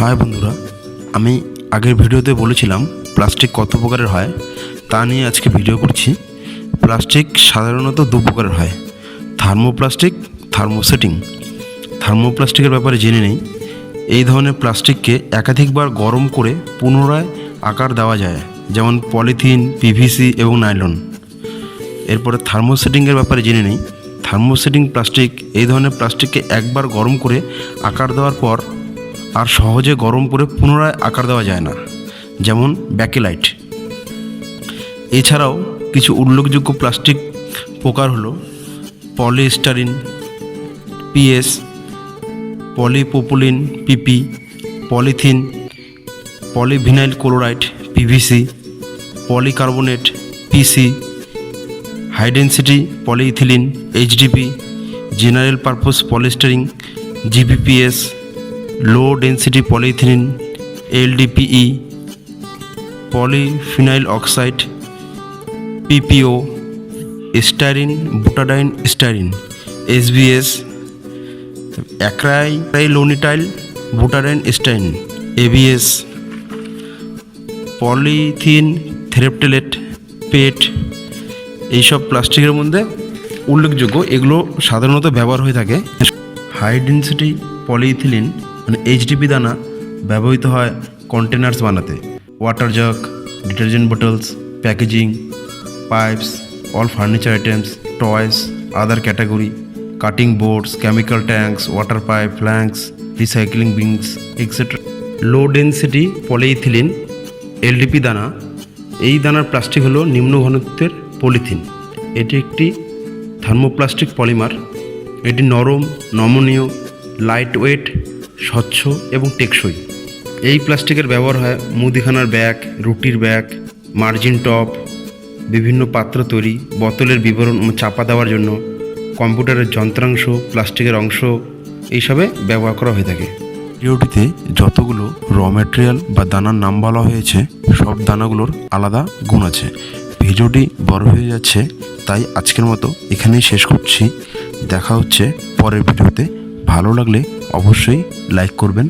High বন্ধুরা, আমি আগের ভিডিওতে বলেছিলাম প্লাস্টিক কত প্রকারের হয়, তা নিয়ে আজকে ভিডিও করছি। প্লাস্টিক সাধারণত দু প্রকারের হয়, থার্মোপ্লাস্টিক, থার্মোসেটিং। থার্মোপ্লাস্টিকের ব্যাপারে জেনে নেই, এই ধরনের প্লাস্টিককে একাধিকবার গরম করে পুনরায় আকার দেওয়া যায়, যেমন পলিথিন পিভিসি এবং নাইলন। এরপরে থার্মোসেটিংয়ের ব্যাপারে জেনে নেই, থার্মোসেটিং প্লাস্টিক, এই ধরনের প্লাস্টিককে একবার গরম করে আকার দেওয়ার পর আর সহজে গরম করে পুনরায় আকার দেওয়া যায় না, যেমন ব্যাকেলাইট। এছাড়াও কিছু উল্লেখযোগ্য প্লাস্টিক প্রকার হলো polystyrene, PS, polypropylene, PP, polythene, polyvinyl chloride, PVC, polycarbonate, PC high density polyethylene, HDP, general purpose polystyrene, GPPS low density polyethylene LDPE polyphenyl oxide PPO styrene butadiene styrene SBS acrylonitrile butadiene styrene ABS polythene terephthalate PET এইসব প্লাস্টিকের মধ্যে উল্লেখযোগ্য এগুলো সাধারণত ব্যবহার হয়ে থাকে। High density polyethylene মানে এইচডিপি দানা ব্যবহৃত হয় কন্টেনার্স বানাতে। Water jug detergent bottles packaging pipes all furniture items toys other category cutting boards chemical tanks water pipe flanks recycling bins etcetera low density polyethylene LDP দানা। এই দানার plastic হলো নিম্ন ঘনত্বের পলিথিন এটি একটি থার্মোপ্লাস্টিক পলিমার এটি নরম, নমনীয় লাইট ওয়েট স্বচ্ছ এবং টেকসই। এই প্লাস্টিকের ব্যবহার হয় মুদিখানার ব্যাগ, রুটির ব্যাগ, মার্জিন টপ, বিভিন্ন পাত্র তৈরি, বোতলের বিবরণ চাপা দেওয়ার জন্য, কম্পিউটারের যন্ত্রাংশ, প্লাস্টিকের অংশ, এইসবে ব্যবহার করা হয়ে থাকে। ভিডিওটিতে যতগুলো র ম্যাটেরিয়াল বা দানার নাম বলা হয়েছে, সব দানাগুলোর আলাদা গুণ আছে। ভিডিওটি বড় হয়ে যাচ্ছে, তাই আজকের মতো এখানেই শেষ করছি। দেখা হচ্ছে পরের ভিডিওতে। ভালো লাগলে অবশ্যই লাইক করবেন।